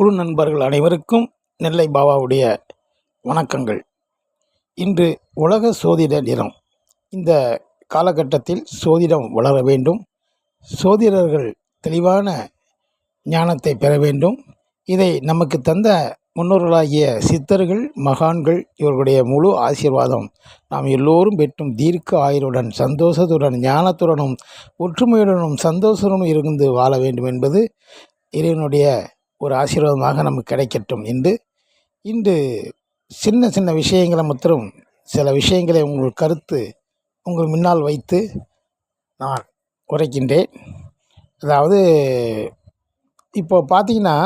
குழு நண்பர்கள் அனைவருக்கும் நெல்லை பாபாவுடைய வணக்கங்கள். இன்று உலக சோதிட தினம். இந்த காலகட்டத்தில் சோதிடம் வளர வேண்டும். சோதிடர்கள் தெளிவான ஞானத்தை பெற வேண்டும். இதை நமக்கு தந்த முன்னோர்களாகிய சித்தர்கள் மகான்கள் இவர்களுடைய முழு ஆசீர்வாதம் நாம் எல்லோரும் பெற்றும் தீர்க்க ஆயுளுடன் சந்தோஷத்துடன் ஞானத்துடனும் ஒற்றுமையுடனும் சந்தோஷத்துடனும் இருந்து வாழ வேண்டும் என்பது இறைவனுடைய ஒரு ஆசீர்வாதமாக நமக்கு கிடைக்கட்டும் என்று இன்று சின்ன சின்ன விஷயங்களை மற்றும் சில விஷயங்களை உங்கள் கருத்து உங்கள் முன்னால் வைத்து நான் உரைக்கின்றேன். அதாவது இப்போ பார்த்தீங்கன்னா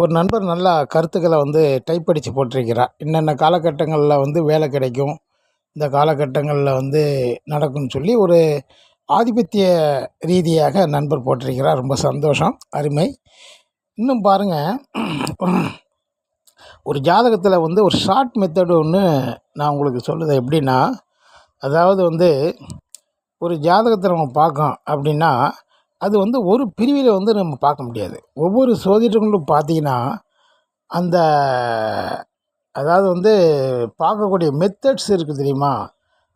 ஒரு நண்பர் நல்லா கருத்துக்களை வந்து டைப் அடித்து போட்டிருக்கிறார். என்னென்ன காலகட்டங்களில் வந்து வேலை கிடைக்கும் இந்த காலகட்டங்களில் வந்து நடக்கும்னு சொல்லி ஒரு ஆதிபத்திய ரீதியாக நண்பர் போட்டிருக்கிறார். ரொம்ப சந்தோஷம். அருமை. இன்னும் பாருங்கள் ஒரு ஜாதகத்தில் வந்து ஒரு ஷார்ட் மெத்தடு ஒன்று நான் உங்களுக்கு சொல்லுது எப்படின்னா அதாவது வந்து ஒரு ஜாதகத்தை நம்ம பார்க்கோம் அப்படின்னா அது வந்து ஒரு பிரிவில் வந்து நம்ம பார்க்க முடியாது. ஒவ்வொரு சோதிடர்களும் பார்த்தீங்கன்னா அந்த அதாவது வந்து பார்க்கக்கூடிய மெத்தட்ஸ் இருக்குது தெரியுமா?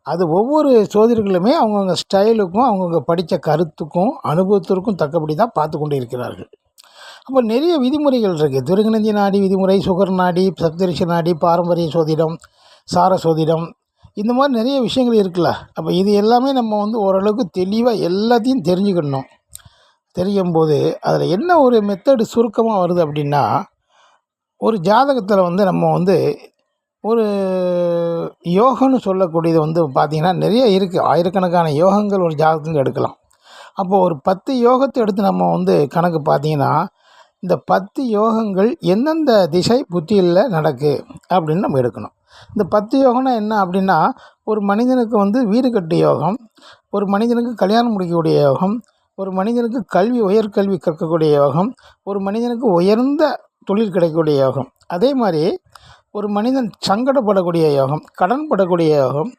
அது ஒவ்வொரு சோதரிகளுமே அவங்கவுங்க ஸ்டைலுக்கும் அவங்கவுங்க படித்த கருத்துக்கும் அனுபவத்திற்கும் தக்கபடி தான் பார்த்து கொண்டு இருக்கிறார்கள் அப்போ நிறைய விதிமுறைகள் இருக்குது துருங்கநந்தி நாடி விதிமுறை சுகர் நாடி சப்தரிஷ நாடி பாரம்பரிய சோதிடம் சார சோதிடம் இந்த மாதிரி நிறைய விஷயங்கள் இருக்குல்ல. அப்போ இது எல்லாமே நம்ம வந்து ஓரளவுக்கு தெளிவாக எல்லாத்தையும் தெரிஞ்சுக்கணும். தெரியும் போது அதில் என்ன ஒரு மெத்தடு சுருக்கமாக வருது அப்படின்னா ஒரு ஜாதகத்தில் வந்து நம்ம வந்து ஒரு யோகன்னு சொல்லக்கூடியது வந்து பார்த்திங்கன்னா நிறைய இருக்குது ஆயிரக்கணக்கான யோகங்கள் ஒரு ஜாதகத்துக்கு எடுக்கலாம். அப்போது ஒரு பத்து யோகத்தை எடுத்து நம்ம வந்து கணக்கு பார்த்தீங்கன்னா இந்த பத்து யோகங்கள் எந்தெந்த திசை புத்தியில் நடக்கு அப்படின்னு நம்ம எடுக்கணும். இந்த பத்து யோகம்னா என்ன அப்படின்னா ஒரு மனிதனுக்கு வந்து வீடு கட்டு யோகம் ஒரு மனிதனுக்கு கல்யாணம் முடிக்கக்கூடிய யோகம் ஒரு மனிதனுக்கு கல்வி உயர்கல்வி கற்கக்கூடிய யோகம் ஒரு மனிதனுக்கு உயர்ந்த தொழில் கிடைக்கக்கூடிய யோகம். அதே மாதிரி ஒரு மனிதன் சங்கடப்படக்கூடிய யோகம் கடன் படக்கூடிய யோகம்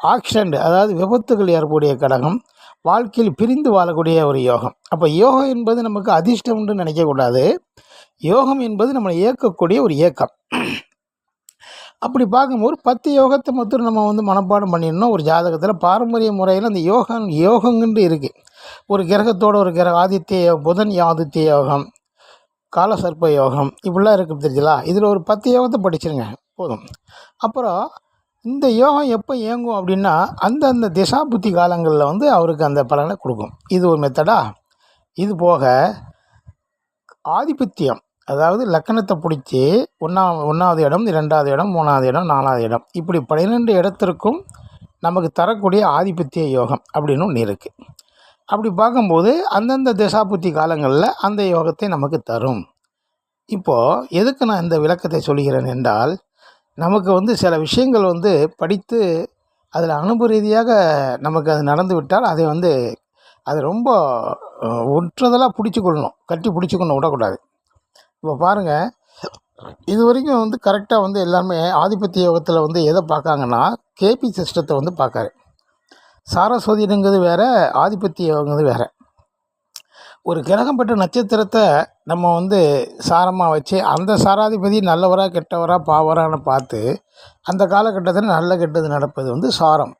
ஆக்சிடெண்ட் அதாவது விபத்துகள் ஏற்படக்கூடிய கடகம் வாழ்க்கையில் பிரிந்து வாழக்கூடிய ஒரு யோகம். அப்போ யோகம் என்பது நமக்கு அதிர்ஷ்டம் என்று நினைக்கக்கூடாது. யோகம் என்பது நம்மளை இயக்கக்கூடிய ஒரு இயக்கம். அப்படி பார்க்கும்போது பத்து யோகத்தை மொத்தம் நம்ம வந்து மனப்பாடம் பண்ணிடணும். ஒரு ஜாதகத்தில் பாரம்பரிய முறையில் அந்த யோகம் யோகங்கன்று இருக்குது ஒரு கிரகத்தோட ஒரு கிரக ஆதித்ய புதன் ஆதித்ய யோகம் காலசர்ப்ப யோகம் இப்படிலாம் இருக்குது தெரியுங்களா இதில் ஒரு பத்து யோகத்தை படிச்சிருங்க போதும். அப்புறம் இந்த யோகம் எப்போ இயங்கும் அப்படின்னா அந்தந்த திசா புத்தி காலங்களில் வந்து அவருக்கு அந்த பலனை கொடுக்கும். இது ஒரு மெத்தடா இது போக ஆதிபத்தியம் அதாவது லக்கணத்தை பிடிச்சி ஒன்றா ஒன்றாவது இடம் இரண்டாவது இடம் மூணாவது இடம் நாலாவது இடம். இப்படி பன்னிரெண்டு இடத்திற்கும் நமக்கு தரக்கூடிய ஆதிபத்திய யோகம் அப்படின்னு ஒன்று இருக்குது அப்படி பார்க்கும்போது அந்தந்த திசாபுத்தி காலங்களில் அந்த யோகத்தை நமக்கு தரும். இப்போது எதுக்கு நான் இந்த விளக்கத்தை சொல்கிறேன் என்றால் நமக்கு வந்து சில விஷயங்கள் வந்து படித்து அதில் அனுபவ ரீதியாக நமக்கு அது நடந்து விட்டால் அதை வந்து அது ரொம்ப ஒற்றதெல்லாம் பிடிச்சி பிடிச்சிக்கொள்ளணும் கட்டி பிடிச்சிக்கொண்டு விடக்கூடாது. இப்போ பாருங்கள் இது வரைக்கும் வந்து கரெக்டாக வந்து எல்லாருமே ஆதிபத்திய யோகத்தில் வந்து எதை பார்க்காங்கன்னா கேபி சிஸ்டத்தை வந்து பார்க்காரு. சாரஸ்வதிங்கிறது வேறு ஆதிபத்தியங்கிறது வேறு. ஒரு கிரகம் பெற்ற நட்சத்திரத்தை நம்ம வந்து சாரமாக வச்சு அந்த சாராதிபதி நல்லவராக கெட்டவராக பாவரான்னு பார்த்து அந்த காலகட்டத்தில் நல்ல கெட்டது நடப்பது வந்து சாரம்.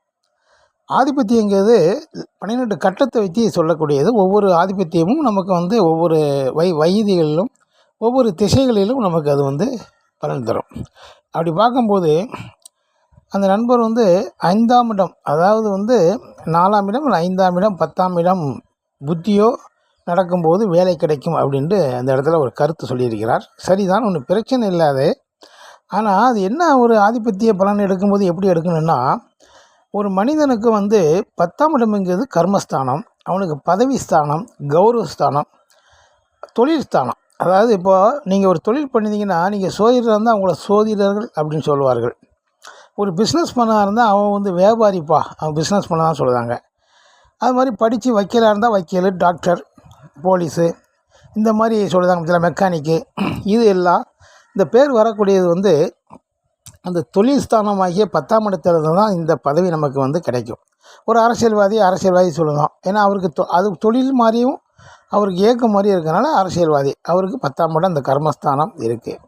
ஆதிபத்தியங்கிறது பன்னிரெண்டு கட்டத்தை வச்சு சொல்லக்கூடியது. ஒவ்வொரு ஆதிபத்தியமும் நமக்கு வந்து ஒவ்வொரு வை வயதிகளிலும் ஒவ்வொரு திசைகளிலும் நமக்கு அது வந்து பலன் தரும். அப்படி பார்க்கும்போது அந்த நண்பர் வந்து ஐந்தாம் இடம். அதாவது வந்து நாலாம் இடம் இல்லை ஐந்தாம் இடம் பத்தாம் இடம் புத்தியோ நடக்கும்போது வேலை கிடைக்கும் அப்படின்ட்டு அந்த இடத்துல ஒரு கருத்து சொல்லியிருக்கிறார். சரிதான் ஒன்றும் பிரச்சனை இல்லாது. ஆனால் அது என்ன ஒரு ஆதிபத்திய பலன் எடுக்கும்போது எப்படி எடுக்கணும்னா ஒரு மனிதனுக்கு வந்து பத்தாம் இடம்ங்கிறது கர்மஸ்தானம் அவனுக்கு பதவி ஸ்தானம் கௌரவ ஸ்தானம் தொழில் ஸ்தானம். அதாவது இப்போது நீங்கள் ஒரு தொழில் பண்ணிங்கன்னா நீங்கள் சோதிடராக இருந்தால் அவங்கள சோதிடர்கள் அப்படின்னு சொல்லுவார்கள். ஒரு பிஸ்னஸ் பண்ணா இருந்தால் அவன் வந்து வியாபாரிப்பா. அவன் பிஸ்னஸ் பண்ண தான் சொல்கிறாங்க அது மாதிரி படித்து வக்கீலாக இருந்தால் வக்கீல் டாக்டர் போலீஸு இந்த மாதிரி சொல்கிறாங்க சில மெக்கானிக்கு இது எல்லாம் இந்த பேர் வரக்கூடியது வந்து அந்த தொழில் ஸ்தானமாகிய பத்தாம் இடத்துல இருந்து தான் இந்த பதவி நமக்கு வந்து கிடைக்கும். ஒரு அரசியல்வாதி அரசியல்வாதி சொல்லுவோம் ஏன்னா அவருக்கு தொ அது தொழில் மாதிரியும் அவருக்கு ஏக்கம் மாதிரியும் இருக்கனால அரசியல்வாதி. அவருக்கு பத்தாம் இடம் இந்த கர்மஸ்தானம் இருக்குது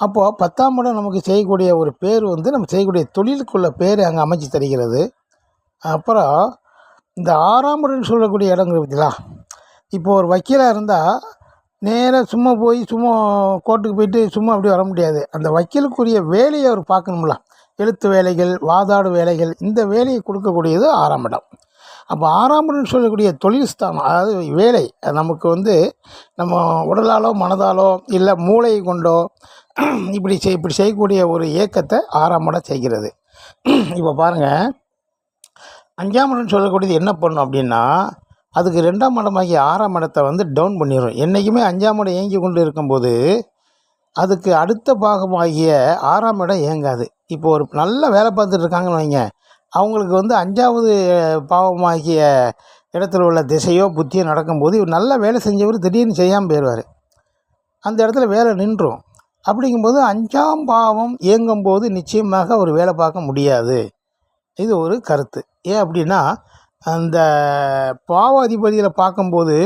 அப்போது பத்தாம் இடம் நமக்கு செய்யக்கூடிய ஒரு பேர் வந்து நம்ம செய்யக்கூடிய தொழிலுக்குள்ள பேர் அங்கே அமைச்சு தருகிறது. அப்புறம் இந்த ஆறாம் இடம்னு சொல்லக்கூடிய இடங்கள் பார்த்தீங்களா? இப்போ ஒரு வக்கீலாக இருந்தால் நேராக சும்மா போய் சும்மா கோர்ட்டுக்கு போயிட்டு சும்மா அப்படி வர முடியாது. அந்த வக்கீலுக்குரிய வேலையை அவர் பார்க்கணும்ல. எழுத்து வேலைகள் வாதாடு வேலைகள் இந்த வேலையை கொடுக்கக்கூடியது ஆறாம் இடம். அப்போ ஆறாம் இடம்னு சொல்லக்கூடிய தொழில் ஸ்தானம் அதாவது வேலை நமக்கு வந்து நம்ம உடலாலோ மனதாலோ இல்லை மூளையை கொண்டோ இப்படி செய் இப்படி செய்யக்கூடிய ஒரு இயக்கத்தை ஆறாம் இடம் செய்கிறது. இப்போ பாருங்கள் அஞ்சாம் இடம்னு சொல்லக்கூடியது என்ன பண்ணும் அப்படின்னா அதுக்கு ரெண்டாம் இடமாகி ஆறாம் இடத்தை வந்து டவுன் பண்ணிடும் என்றைக்குமே அஞ்சாம் இடம் இயங்கி கொண்டு இருக்கும்போது அதுக்கு அடுத்த பாகமாகிய ஆறாம் இடம் இயங்காது. இப்போ ஒரு நல்ல வேலை பார்த்துட்டு இருக்காங்கன்னு வைங்க. அவங்களுக்கு வந்து அஞ்சாவது பாவமாகிய இடத்துல உள்ள திசையோ புத்தியோ நடக்கும்போது இவர் நல்ல வேலை செஞ்சவர் திடீர்னு செய்யாமல் போயிடுவார் அந்த இடத்துல வேலை நின்றும். அப்படிங்கும்போது அஞ்சாம் பாவம் இயங்கும்போது நிச்சயமாக அவர் வேலை பார்க்க முடியாது. இது ஒரு கருத்து. ஏன் அப்படின்னா அந்த பாவ அதிபதியில் பார்க்கும்போது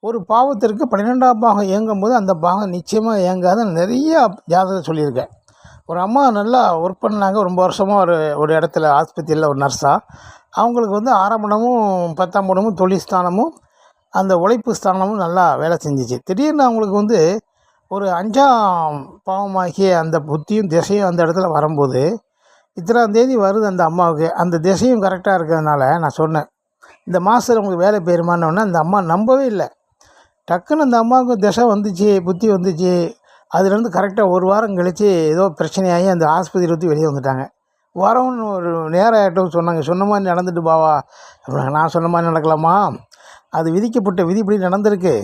ஒரு பாவத்திற்கு பன்னிரெண்டாம் பாகம் இயங்கும்போது அந்த பாகம் நிச்சயமாக இயங்காத நிறைய ஜாதகம் சொல்லியிருக்கேன் ஒரு அம்மா நல்லா ஒர்க் பண்ணாங்க. ரொம்ப வருஷமாக ஒரு ஒரு இடத்துல ஆஸ்பத்திரியில் ஒரு நர்ஸாக அவங்களுக்கு வந்து ஆரம்பணமும் பத்தாம் படமும் தொழில் ஸ்தானமும் அந்த உழைப்பு ஸ்தானமும் நல்லா வேலை செஞ்சிச்சு. திடீர்னு அவங்களுக்கு வந்து ஒரு அஞ்சாம் பாவமாகிய அந்த புத்தியும் திசையும் அந்த இடத்துல வரும்போது இத்தனாம் தேதி வருது அந்த அம்மாவுக்கு. அந்த திசையும் கரெக்டாக இருக்கிறதுனால நான் சொன்னேன் இந்த மாதத்தில் உங்களுக்கு வேலை போயிருமானோடனே அந்த அம்மா நம்பவே இல்லை. டக்குன்னு அந்த அம்மாவுக்கு திசை வந்துச்சு புத்தி வந்துச்சு. அதுலேருந்து கரெக்டாக ஒரு வாரம் கழித்து ஏதோ பிரச்சனையாகி அந்த ஆஸ்பத்திரி விட்டு வெளியே வந்துட்டாங்க. வரவன்னு ஒரு நேரம் ஆகிட்டும் சொன்னாங்க. சொன்ன மாதிரி நடந்துட்டு பாவா. அப்படின்னாங்க நான் சொன்ன மாதிரி நடக்கலாமா? அது விதிக்கப்பட்ட விதி இப்படி நடந்திருக்கு.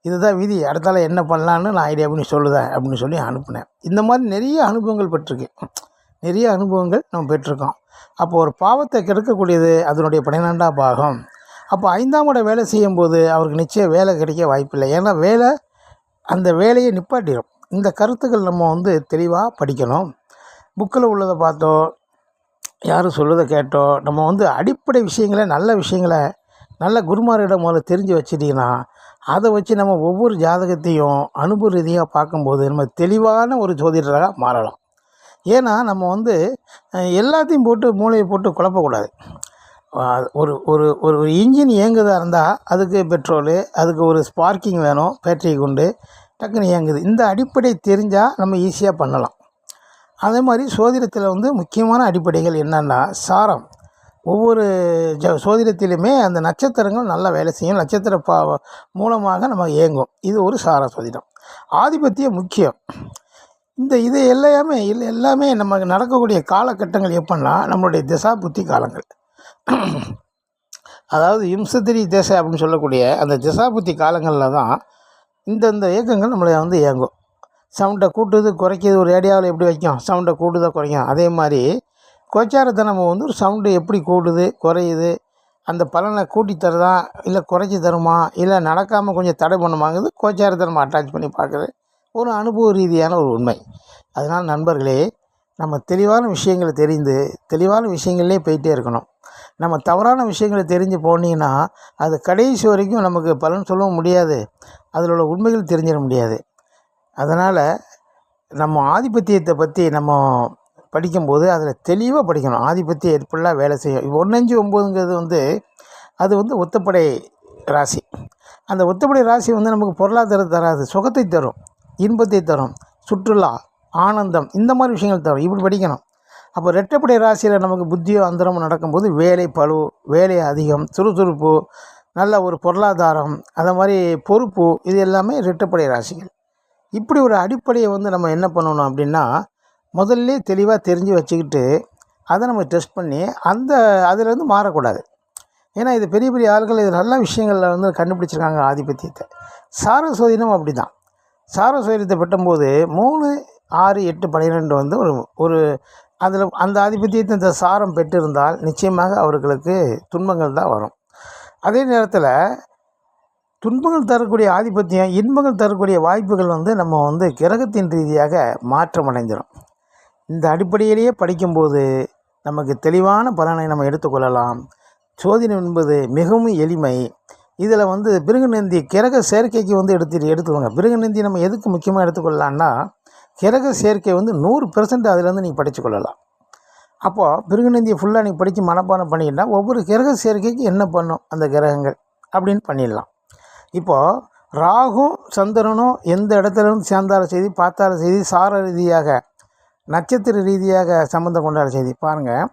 இதுதான் விதி. அடுத்தால என்ன பண்ணலான்னு நான் ஐடியா பண்ணி சொல்லுதேன் அப்படின்னு சொல்லி அனுப்புனேன். இந்த மாதிரி நிறைய அனுபவங்கள் பெற்றிருக்கு. நிறைய அனுபவங்கள் நம்ம பெற்றிருக்கோம். அப்போ ஒரு பாவத்தை கெடுக்கக்கூடியது அதனுடைய பன்னிரெண்டாம் பாகம். அப்போ ஐந்தாம் இடம் வேலை செய்யும்போது அவருக்கு நிச்சயம் வேலை கிடைக்க வாய்ப்பில்லை. ஏன்னா வேலை அந்த வேலையை நிப்பாட்டிடும். இந்த கருத்துக்கள் நம்ம வந்து தெளிவாக படிக்கணும். புக்கில் உள்ளதை பார்த்தோ யாரும் சொல்கிறத கேட்டோ நம்ம வந்து அடிப்படை விஷயங்களை நல்ல விஷயங்களை நல்ல குருமாரிடம் முதல்ல தெரிஞ்சு வச்சிட்டிங்கன்னா அதை வச்சு நம்ம ஒவ்வொரு ஜாதகத்தையும் அனுபவ ரீதியாக பார்க்கும்போது நம்ம தெளிவான ஒரு ஜோதிடராக மாறலாம். ஏன்னா நம்ம வந்து எல்லாத்தையும் போட்டு மூளையை போட்டு குழப்பக்கூடாது. ஒரு ஒரு ஒரு ஒரு இன்ஜின் இயங்குதாக இருந்தால் அதுக்கு பெட்ரோலு அதுக்கு ஒரு ஸ்பார்க்கிங் வேணும் பேட்டரி கொண்டு டக்குன்னு இயங்குது. இந்த அடிப்படை தெரிஞ்சால் நம்ம ஈஸியாக பண்ணலாம். அதே மாதிரி சோதிடத்தில் வந்து முக்கியமான அடிப்படைகள் என்னென்னா சாரம். ஒவ்வொரு ஜ சோதிடத்திலுமே அந்த நட்சத்திரங்கள் நல்லா வேலை செய்யும். நட்சத்திர பா மூலமாக நம்ம இயங்கும். இது ஒரு சார சோதிடம். ஆதிபத்தியம் முக்கியம். இந்த இது எல்லாமே இல்லை எல்லாமே நமக்கு நடக்கக்கூடிய காலகட்டங்கள் எப்படின்னா நம்மளுடைய திசா புத்தி காலங்கள். அதாவது இம்சத்திரி திசை அப்படின்னு சொல்லக்கூடிய அந்த திசா புத்தி காலங்களில் தான் இந்தந்த இயக்கங்கள் நம்மளை வந்து இயங்கும். சவுண்டை கூட்டுது குறைக்கிது ஒரு ஏரியாவில் எப்படி வைக்கும்? சவுண்டை கூட்டுதா குறைக்கும்? அதே மாதிரி கோச்சாரத்தை நம்ம வந்து ஒரு சவுண்டு எப்படி கூடுது குறையுது அந்த பலனை கூட்டி தருதா இல்லை குறைச்சி தருமா இல்லை நடக்காமல் கொஞ்சம் தடை பண்ணுமாங்கிறது கோச்சாரத்தை நம்ம அட்டாச் பண்ணி பார்க்குறது ஒரு அனுபவ ரீதியான ஒரு உண்மை. அதனால் நண்பர்களே நம்ம தெளிவான விஷயங்களை தெரிந்து தெளிவான விஷயங்கள்லேயே போயிட்டே இருக்கணும். நம்ம தவறான விஷயங்களை தெரிஞ்சு போனீங்கன்னா அது கடைசி வரைக்கும் நமக்கு பலன் சொல்லவும் முடியாது. அதில் உள்ள உண்மைகள் தெரிஞ்சிட முடியாது. அதனால் நம்ம ஆதிபத்தியத்தை பற்றி நம்ம படிக்கும்போது அதில் தெளிவாக படிக்கணும். ஆதிபத்தியம் எப்படிலாம் வேலை செய்யும். இப்போ ஒன்னஞ்சு ஒம்போதுங்கிறது வந்து அது வந்து ஒத்தப்படை ராசி. அந்த ஒத்தப்படை ராசி வந்து நமக்கு பொருளாதாரம் தராது சுகத்தை தரும் இன்பத்தை தரும் சுற்றுலா ஆனந்தம் இந்த மாதிரி விஷயங்கள் தரும். இப்படி படிக்கணும். அப்போ ரெட்டப்படை ராசியில் நமக்கு புத்தியோ அந்தரமும் நடக்கும்போது வேலை பளு வேலை அதிகம் சுறுசுறுப்பு நல்ல ஒரு பொருளாதாரம் அந்த மாதிரி பொறுப்பு இது எல்லாமே ரெட்டப்படை ராசிகள். இப்படி ஒரு அடிப்படையை வந்து நம்ம என்ன பண்ணணும் அப்படின்னா முதல்ல தெளிவாக தெரிஞ்சு வச்சுக்கிட்டு அதை நம்ம டெஸ்ட் பண்ணி அந்த அதுலேருந்து மாறக்கூடாது. ஏன்னா இது பெரிய பெரிய ஆட்கள் இது நல்ல விஷயங்களில் வந்து கண்டுபிடிச்சிருக்காங்க ஆதிபத்தியத்தை. சார அப்படி தான் சார பெட்டும்போது மூணு ஆறு எட்டு பன்னிரெண்டு வந்து ஒரு ஒரு அதில் அந்த ஆதிபத்தியத்தை இந்த சாரம் பெற்றிருந்தால் நிச்சயமாக அவர்களுக்கு துன்பங்கள் தான் வரும். அதே நேரத்தில் துன்பங்கள் தரக்கூடிய ஆதிபத்தியம் இன்பங்கள் தரக்கூடிய வாய்ப்புகள் வந்து நம்ம வந்து கிரகத்தின் ரீதியாக மாற்றம் அடைஞ்சிடும் இந்த அடிப்படையிலேயே படிக்கும்போது நமக்கு தெளிவான பலனை நம்ம எடுத்துக்கொள்ளலாம். சோதனம் என்பது மிகவும் எளிமை. இதில் வந்து பிருகுநந்தி கிரக சேர்க்கைக்கு வந்து எடுத்து எடுத்துக்கோங்க. பிருகுநந்தி நம்ம எதுக்கு முக்கியமாக எடுத்துக்கொள்ளலான்னா கிரக சேர்க்கை வந்து நூறு பெர்சன்ட் அதுலேருந்து நீங்கள் படித்துக்கொள்ளலாம் அப்போது பிருகுநந்தியை ஃபுல்லாக நீ படித்து மனப்பாடம் பண்ணிக்கிட்டா ஒவ்வொரு கிரக சேர்க்கைக்கு என்ன பண்ணும் அந்த கிரகங்கள் அப்படின்னு பண்ணிடலாம். இப்போது ராகும் சந்திரனும் எந்த இடத்துல இருந்து சேர்ந்தாலும் செய்தி பார்த்தாலும் செய்தி சார ரீதியாக நட்சத்திர ரீதியாக சம்மந்தம் கொண்டாட செய்தி. பாருங்கள்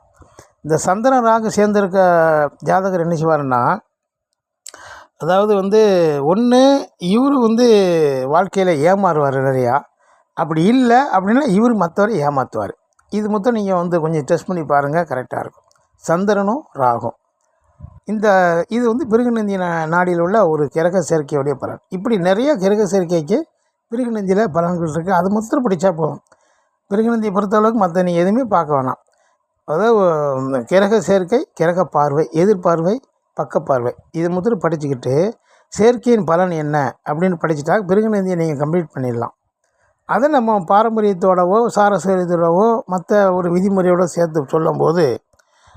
இந்த சந்திரன் ராகு சேர்ந்திருக்க ஜாதகர் என்ன செய்வாருன்னா அதாவது வந்து ஒன்று இவர் வந்து வாழ்க்கையில் ஏமாறுவார் நிறையா. அப்படி இல்லை அப்படின்னா இவர் மற்றவரை ஏமாற்றுவார் இது மொத்தம் நீங்கள் வந்து கொஞ்சம் டெஸ்ட் பண்ணி பாருங்கள் கரெக்டாக இருக்கும். சந்திரனும் ராகும். இந்த இது வந்து பிருகுநந்தி நாடியில் உள்ள ஒரு கிரக சேர்க்கையுடைய பலன். இப்படி நிறைய கிரக சேர்க்கைக்கு பிருகுநந்தியில் பலன்கள் இருக்குது அது மொத்தம் படித்தா போதும். பிருகுநந்தியை பொறுத்தளவுக்கு மற்ற நீ எதுவுமே பார்க்க வேணாம். அதாவது இந்த கிரக சேர்க்கை கிரக பார்வை எதிர்பார்வை பக்கப்பார்வை. இது முதல்ல படிச்சுக்கிட்டு சேர்க்கையின் பலன் என்ன அப்படின்னு படிச்சுட்டா பிருகுநந்தியை நீங்கள் கம்ப்ளீட் பண்ணிடலாம். அதை நம்ம பாரம்பரியத்தோடவோ சாரஸ்வரியத்தோடவோ மற்ற ஒரு விதிமுறையோட சேர்த்து சொல்லும்போது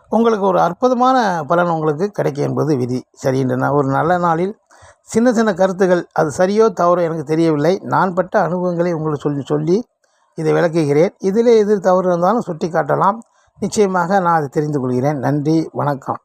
உங்களுக்கு ஒரு அற்புதமான பலன் உங்களுக்கு கிடைக்கும் என்பது விதி. சரின்றன நான் ஒரு நல்ல நாளில் சின்ன சின்ன கருத்துகள் அது சரியோ தவறோ எனக்கு தெரியவில்லை. நான் பட்ட அனுபவங்களை உங்களுக்கு சொல்லி சொல்லி இதை விளக்குகிறேன். இதிலே எது தவறு இருந்தாலும் சுட்டி காட்டலாம் நிச்சயமாக நான் அதை தெரிந்து கொள்கிறேன். நன்றி வணக்கம்.